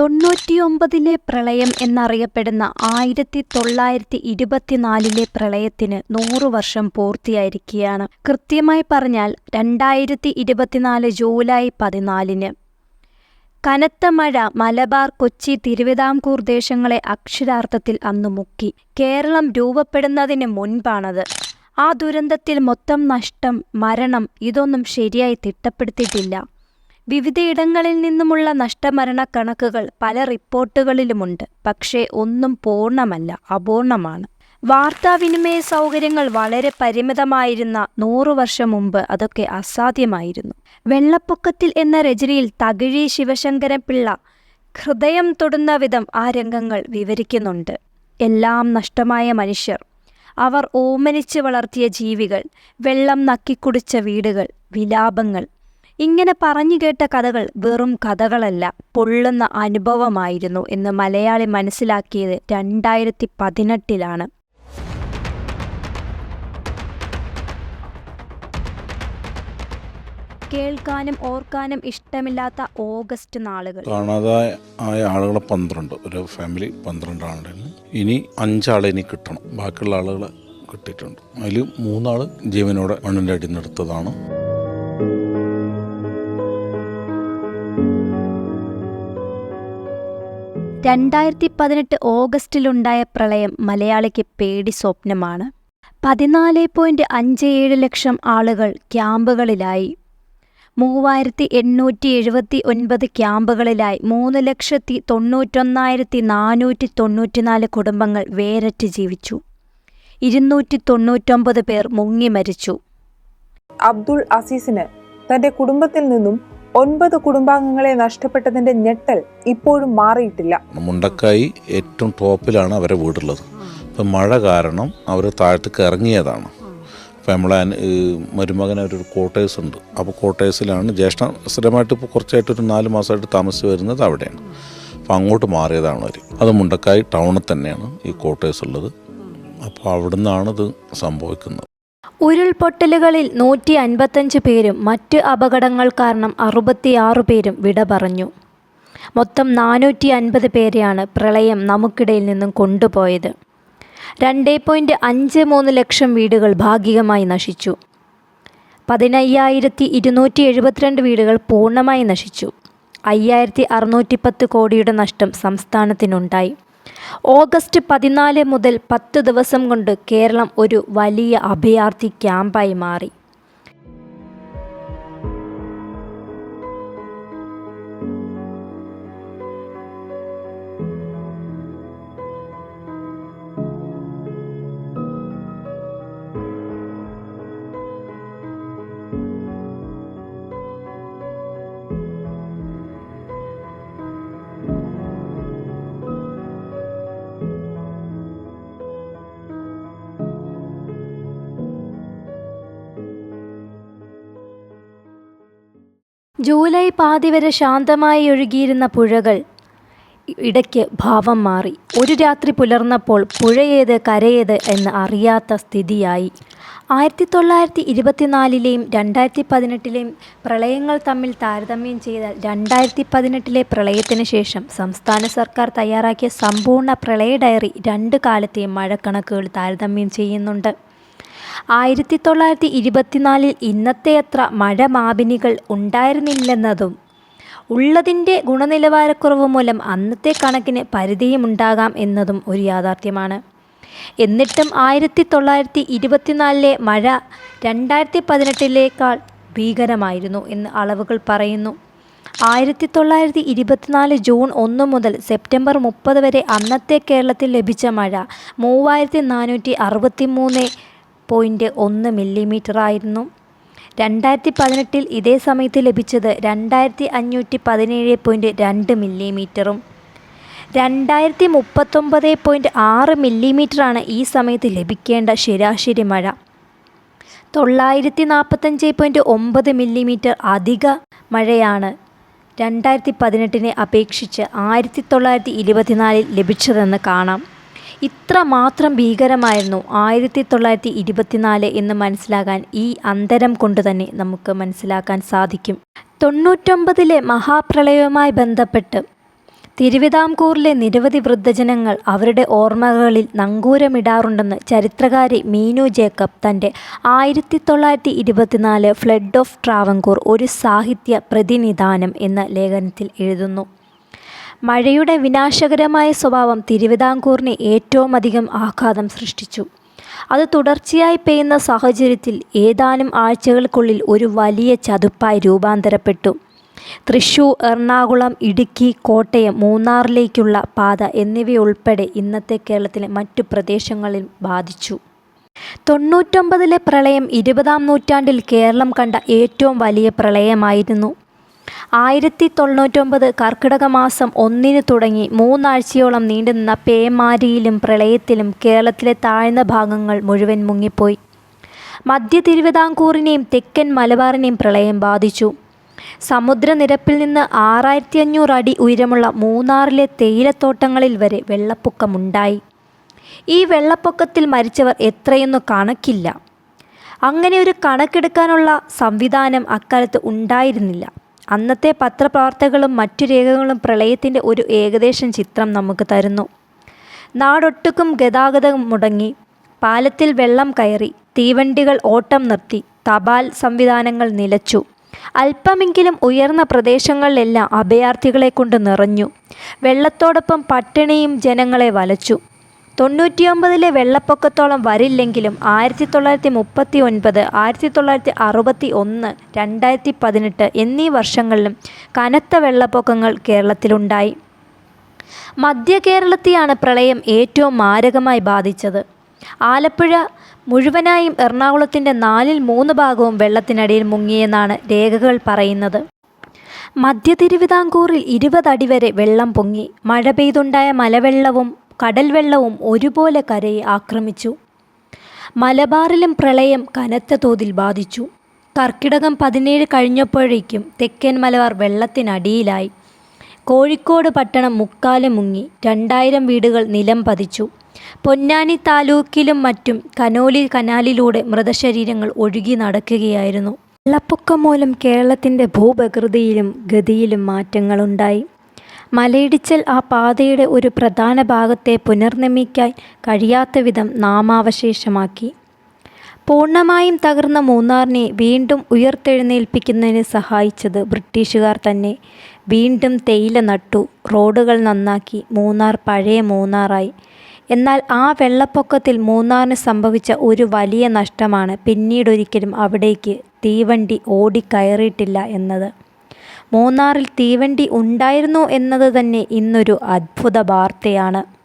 തൊണ്ണൂറ്റിയൊമ്പതിലെ പ്രളയം എന്നറിയപ്പെടുന്ന ആയിരത്തി തൊള്ളായിരത്തി ഇരുപത്തിനാലിലെ പ്രളയത്തിന് നൂറു വർഷം പൂർത്തിയായിരിക്കുകയാണ്. കൃത്യമായി പറഞ്ഞാൽ രണ്ടായിരത്തി ഇരുപത്തിനാല് ജൂലൈ പതിനാലിന്. കനത്ത മഴ മലബാർ കൊച്ചി തിരുവിതാംകൂർ ദേശങ്ങളെ അക്ഷരാർത്ഥത്തിൽ അന്ന് മുക്കി. കേരളം രൂപപ്പെടുന്നതിന് മുൻപാണത്. ആ ദുരന്തത്തിൽ മൊത്തം നഷ്ടം മരണം ഇതൊന്നും ശരിയായി തിട്ടപ്പെടുത്തിയിട്ടില്ല. വിവിധയിടങ്ങളിൽ നിന്നുമുള്ള നഷ്ടമരണ കണക്കുകൾ പല റിപ്പോർട്ടുകളിലുമുണ്ട്. പക്ഷേ ഒന്നും പൂർണമല്ല അപൂർണമാണ്. വാർത്താവിനിമയ സൗകര്യങ്ങൾ വളരെ പരിമിതമായിരുന്ന നൂറു വർഷം മുമ്പ് അതൊക്കെ അസാധ്യമായിരുന്നു. വെള്ളപ്പൊക്കത്തിൽ എന്ന രചനയിൽ തകഴി ശിവശങ്കരൻ പിള്ള ഹൃദയം തൊടുന്ന വിധം ആ രംഗങ്ങൾ വിവരിക്കുന്നുണ്ട്. എല്ലാം നഷ്ടമായ മനുഷ്യർ. അവർ ഓമനിച്ച് വളർത്തിയ ജീവികൾ വെള്ളം നക്കിക്കുടിച്ച വീടുകൾ വിലാപങ്ങൾ ഇങ്ങനെ പറഞ്ഞു കേട്ട കഥകൾ വെറും കഥകളല്ല പൊള്ളുന്ന അനുഭവമായിരുന്നു എന്ന് മലയാളി മനസ്സിലാക്കിയത് രണ്ടായിരത്തി പതിനെട്ടിലാണ് കേൾക്കാനും ഓർക്കാനും ഇഷ്ടമില്ലാത്ത ഓഗസ്റ്റ് നാളുകൾ. കാണാതായ ആയ ആളുകളെ പന്ത്രണ്ട് ഒരു ഫാമിലി പന്ത്രണ്ട് ഇനി അഞ്ചാളെ ഇനി കിട്ടണം. ബാക്കിയുള്ള ആളുകളെ കിട്ടിയിട്ടുണ്ട്. അതിൽ മൂന്നാൾ ജീവനോടെ മണ്ണിന്റെ അടിയിൽ നിന്നെടുത്തതാണ് രണ്ടായിരത്തി പതിനെട്ട് ഓഗസ്റ്റിലുണ്ടായ പ്രളയം മലയാളിക്ക് പേടി സ്വപ്നമാണ്. പതിനാല് പോയിന്റ് അഞ്ച് ഏഴ് ലക്ഷം ആളുകൾ ക്യാമ്പുകളിലായി. മൂവായിരത്തി എണ്ണൂറ്റി എഴുപത്തി ഒൻപത് ക്യാമ്പുകളിലായി മൂന്ന് ലക്ഷത്തി തൊണ്ണൂറ്റൊന്നായിരത്തി നാനൂറ്റി തൊണ്ണൂറ്റിനാല് കുടുംബങ്ങൾ വേരറ്റ് ജീവിച്ചു. ഇരുന്നൂറ്റി തൊണ്ണൂറ്റൊമ്പത് പേർ മുങ്ങി മരിച്ചു. അബ്ദുൾ അസീസിന് തന്റെ കുടുംബത്തിൽ നിന്നും ഒൻപത് കുടുംബാംഗങ്ങളെ നഷ്ടപ്പെട്ടതിന്റെ ഞെട്ടൽ ഇപ്പോഴും മാറിയിട്ടില്ല. മുണ്ടക്കായി ഏറ്റവും ടോപ്പിലാണ് അവരെ വീടുള്ളത്. അപ്പം മഴ കാരണം അവർ താഴത്തേക്ക് ഇറങ്ങിയതാണ്. അപ്പം നമ്മളെ മരുമകൻ അവരൊരു ക്വാർട്ടേഴ്സ് ഉണ്ട്. അപ്പോൾ ക്വാർട്ടേഴ്സിലാണ് ജ്യേഷ്ഠ സ്ഥിരമായിട്ട് ഇപ്പോൾ കുറച്ചായിട്ട് ഒരു നാല് മാസമായിട്ട് താമസിച്ച് വരുന്നത് അവിടെയാണ്. അപ്പോൾ അങ്ങോട്ട് മാറിയതാണ് അവർ. അത് മുണ്ടക്കായി ടൗണിൽ തന്നെയാണ് ഈ ക്വാർട്ടേഴ്സ് ഉള്ളത്. അപ്പോൾ അവിടുന്നാണ് ഇത് സംഭവിക്കുന്നത്. ഉരുൾപൊട്ടലുകളിൽ നൂറ്റി അൻപത്തഞ്ച് പേരും മറ്റ് അപകടങ്ങൾ കാരണം അറുപത്തിയാറ് പേരും വിട പറഞ്ഞു. മൊത്തം നാനൂറ്റി അൻപത് പേരെയാണ് പ്രളയം നമുക്കിടയിൽ നിന്നും കൊണ്ടുപോയത്. രണ്ടേ പോയിന്റ് അഞ്ച് മൂന്ന് ലക്ഷം വീടുകൾ ഭാഗികമായി നശിച്ചു. പതിനയ്യായിരത്തി ഇരുന്നൂറ്റി എഴുപത്തിരണ്ട് വീടുകൾ പൂർണമായി നശിച്ചു. അയ്യായിരത്തി അറുന്നൂറ്റി പത്ത് കോടിയുടെ നഷ്ടം സംസ്ഥാനത്തിനുണ്ടായി. ഓഗസ്റ്റ് പതിനാല് മുതൽ പത്ത് ദിവസം കൊണ്ട് കേരളം ഒരു വലിയ അഭയാർത്ഥി ക്യാമ്പായി മാറി. ജൂലൈ പാതി വരെ ശാന്തമായി ഒഴുകിയിരുന്ന പുഴകൾ ഇടയ്ക്ക് ഭാവം മാറി. ഒരു രാത്രി പുലർന്നപ്പോൾ പുഴയേത് കരയേത് എന്ന് അറിയാത്ത സ്ഥിതിയായി. ആയിരത്തി തൊള്ളായിരത്തി ഇരുപത്തിനാലിലെയും രണ്ടായിരത്തി പതിനെട്ടിലെയും പ്രളയങ്ങൾ തമ്മിൽ താരതമ്യം ചെയ്താൽ രണ്ടായിരത്തി പതിനെട്ടിലെ പ്രളയത്തിന് ശേഷം സംസ്ഥാന സർക്കാർ തയ്യാറാക്കിയ സമ്പൂർണ പ്രളയ ഡയറി രണ്ട് കാലത്തെയും മഴക്കണക്കുകൾ താരതമ്യം ചെയ്യുന്നുണ്ട്. ആയിരത്തി തൊള്ളായിരത്തി ഇരുപത്തിനാലിൽ ഇന്നത്തെയത്ര മഴ മാപിനികൾ ഉണ്ടായിരുന്നില്ലെന്നതും ഉള്ളതിന്റെ ഗുണനിലവാരക്കുറവ് മൂലം അന്നത്തെ കണക്കിന് പരിധിയുമുണ്ടാകാം എന്നതും ഒരു യാഥാർത്ഥ്യമാണ്. എന്നിട്ടും ആയിരത്തി തൊള്ളായിരത്തി ഇരുപത്തിനാലിലെ മഴ രണ്ടായിരത്തി പതിനെട്ടിലേക്കാൾ ഭീകരമായിരുന്നു എന്ന് അളവുകൾ പറയുന്നു. ആയിരത്തി തൊള്ളായിരത്തി ഇരുപത്തിനാല് ജൂൺ ഒന്ന് മുതൽ സെപ്റ്റംബർ മുപ്പത് വരെ അന്നത്തെ കേരളത്തിൽ ലഭിച്ച മഴ മൂവായിരത്തി നാനൂറ്റി അറുപത്തി മൂന്ന് പോയിന്റ് ഒന്ന് മില്ലിമീറ്റർ ആയിരുന്നു. രണ്ടായിരത്തി പതിനെട്ടിൽ ഇതേ സമയത്ത് ലഭിച്ചത് രണ്ടായിരത്തി അഞ്ഞൂറ്റി പതിനേഴ് പോയിന്റ് രണ്ട് മില്ലിമീറ്ററും രണ്ടായിരത്തി മുപ്പത്തൊമ്പത് പോയിന്റ് ആറ് മില്ലിമീറ്ററാണ് ഈ സമയത്ത് ലഭിക്കേണ്ട ശരാശരി മഴ. തൊള്ളായിരത്തി നാൽപ്പത്തഞ്ച് പോയിന്റ് ഒമ്പത് മില്ലിമീറ്റർ അധിക മഴയാണ് രണ്ടായിരത്തി പതിനെട്ടിനെ അപേക്ഷിച്ച് ആയിരത്തി തൊള്ളായിരത്തി ഇരുപത്തിനാലിൽ ലഭിച്ചതെന്ന് കാണാം. ഇത്ര മാത്രം ഭീകരമായിരുന്നു ആയിരത്തി തൊള്ളായിരത്തി ഇരുപത്തിനാല് എന്ന് മനസ്സിലാകാൻ ഈ അന്തരം കൊണ്ട് തന്നെ നമുക്ക് മനസ്സിലാക്കാൻ സാധിക്കും. തൊണ്ണൂറ്റൊമ്പതിലെ മഹാപ്രളയവുമായി ബന്ധപ്പെട്ട് തിരുവിതാംകൂറിലെ നിരവധി വൃദ്ധജനങ്ങൾ അവരുടെ ഓർമ്മകളിൽ നങ്കൂരമിടാറുണ്ടെന്ന് ചരിത്രകാരി മീനു ജേക്കബ് തന്റെ ആയിരത്തി തൊള്ളായിരത്തി ഇരുപത്തിനാല് ഫ്ലഡ് ഓഫ് ട്രാവൻകൂർ ഒരു സാഹിത്യ പ്രതിനിധാനം എന്ന ലേഖനത്തിൽ എഴുതുന്നു. മഴയുടെ വിനാശകരമായ സ്വഭാവം തിരുവിതാംകൂറിന് ഏറ്റവും അധികം ആഘാതം സൃഷ്ടിച്ചു. അത് തുടർച്ചയായി പെയ്യുന്ന സാഹചര്യത്തിൽ ഏതാനും ആഴ്ചകൾക്കുള്ളിൽ ഒരു വലിയ ചതുപ്പായി രൂപാന്തരപ്പെട്ടു. തൃശൂർ എറണാകുളം ഇടുക്കി കോട്ടയം മൂന്നാറിലേക്കുള്ള പാത എന്നിവയുൾപ്പെടെ ഇന്നത്തെ കേരളത്തിലെ മറ്റു പ്രദേശങ്ങളിൽ ബാധിച്ചു. തൊണ്ണൂറ്റൊമ്പതിലെ പ്രളയം ഇരുപതാം നൂറ്റാണ്ടിൽ കേരളം കണ്ട ഏറ്റവും വലിയ പ്രളയമായിരുന്നു. ആയിരത്തി തൊണ്ണൂറ്റൊമ്പത് കർക്കിടക മാസം ഒന്നിന് തുടങ്ങി മൂന്നാഴ്ചയോളം നീണ്ടുനിന്ന പേമാരിയിലും പ്രളയത്തിലും കേരളത്തിലെ താഴ്ന്ന ഭാഗങ്ങൾ മുഴുവൻ മുങ്ങിപ്പോയി. മധ്യ തിരുവിതാംകൂറിനെയും തെക്കൻ മലബാറിനെയും പ്രളയം ബാധിച്ചു. സമുദ്രനിരപ്പിൽ നിന്ന് ആറായിരത്തി അഞ്ഞൂറ് അടി ഉയരമുള്ള മൂന്നാറിലെ തേയിലത്തോട്ടങ്ങളിൽ വരെ വെള്ളപ്പൊക്കമുണ്ടായി. ഈ വെള്ളപ്പൊക്കത്തിൽ മരിച്ചവർ എത്രയൊന്നും കണക്കില്ല. അങ്ങനെ ഒരു കണക്കെടുക്കാനുള്ള സംവിധാനം അക്കാലത്ത് ഉണ്ടായിരുന്നില്ല. അന്നത്തെ പത്രപ്രവർത്തകളും മറ്റു രേഖകളും പ്രളയത്തിന്റെ ഒരു ഏകദേശം ചിത്രം നമുക്ക് തരുന്നു. നാടൊട്ടുക്കും ഗതാഗതം മുടങ്ങി പാലത്തിൽ വെള്ളം കയറി തീവണ്ടികൾ ഓട്ടം നിർത്തി തപാൽ സംവിധാനങ്ങൾ നിലച്ചു. അല്പമെങ്കിലും ഉയർന്ന പ്രദേശങ്ങളിലെല്ലാം അഭയാർത്ഥികളെ കൊണ്ട് നിറഞ്ഞു. വെള്ളത്തോടൊപ്പം പട്ടിണിയും ജനങ്ങളെ വലച്ചു. തൊണ്ണൂറ്റിയൊമ്പതിലെ വെള്ളപ്പൊക്കത്തോളം വരില്ലെങ്കിലും ആയിരത്തി തൊള്ളായിരത്തി മുപ്പത്തി ഒൻപത് ആയിരത്തി തൊള്ളായിരത്തി അറുപത്തി ഒന്ന് രണ്ടായിരത്തി പതിനെട്ട് എന്നീ വർഷങ്ങളിലും കനത്ത വെള്ളപ്പൊക്കങ്ങൾ കേരളത്തിലുണ്ടായി. മധ്യ കേരളത്തെയാണ് പ്രളയം ഏറ്റവും മാരകമായി ബാധിച്ചത്. ആലപ്പുഴ മുഴുവനായും എറണാകുളത്തിന്റെ നാലിൽ മൂന്ന് ഭാഗവും വെള്ളത്തിനടിയിൽ മുങ്ങിയെന്നാണ് രേഖകൾ പറയുന്നത്. മധ്യ തിരുവിതാംകൂറിൽ ഇരുപതടി വരെ വെള്ളം പൊങ്ങി. മഴ പെയ്തുണ്ടായ മലവെള്ളവും കടൽ വെള്ളവും ഒരുപോലെ കരയെ ആക്രമിച്ചു. മലബാറിലും പ്രളയം കനത്ത തോതിൽ ബാധിച്ചു. കർക്കിടകം പതിനേഴ് കഴിഞ്ഞപ്പോഴേക്കും തെക്കൻ മലബാർ വെള്ളത്തിനടിയിലായി. കോഴിക്കോട് പട്ടണം മുക്കാലും മുങ്ങി രണ്ടായിരം വീടുകൾ നിലം പതിച്ചു. പൊന്നാനി താലൂക്കിലും മറ്റും കനോലി കനാലിലൂടെ മൃതശരീരങ്ങൾ ഒഴുകി നടക്കുകയായിരുന്നു. വെള്ളപ്പൊക്കം മൂലം കേരളത്തിന്റെ ഭൂപ്രകൃതിയിലും ഗതിയിലും മാറ്റങ്ങളുണ്ടായി. മലയിടിച്ചൽ ആ പാതയുടെ ഒരു പ്രധാന ഭാഗത്തെ പുനർനിർമ്മിക്കാൻ കഴിയാത്ത വിധം നാമാവശേഷമാക്കി. പൂർണമായും തകർന്ന മൂന്നാറിനെ വീണ്ടും ഉയർത്തെഴുന്നേൽപ്പിക്കുന്നതിന് സഹായിച്ചത് ബ്രിട്ടീഷുകാർ തന്നെ. വീണ്ടും തേയില നട്ടു റോഡുകൾ നന്നാക്കി മൂന്നാർ പഴയ മൂന്നാറായി. എന്നാൽ ആ വെള്ളപ്പൊക്കത്തിൽ മൂന്നാറിന് സംഭവിച്ച ഒരു വലിയ നഷ്ടമാണ് പിന്നീടൊരിക്കലും അവിടേക്ക് തീവണ്ടി ഓടിക്കയറിയിട്ടില്ല എന്നത്. മൂന്നാറിൽ തീവണ്ടി ഉണ്ടായിരുന്നു എന്നത് തന്നെ ഇന്നൊരു അത്ഭുത വാർത്തയാണ്.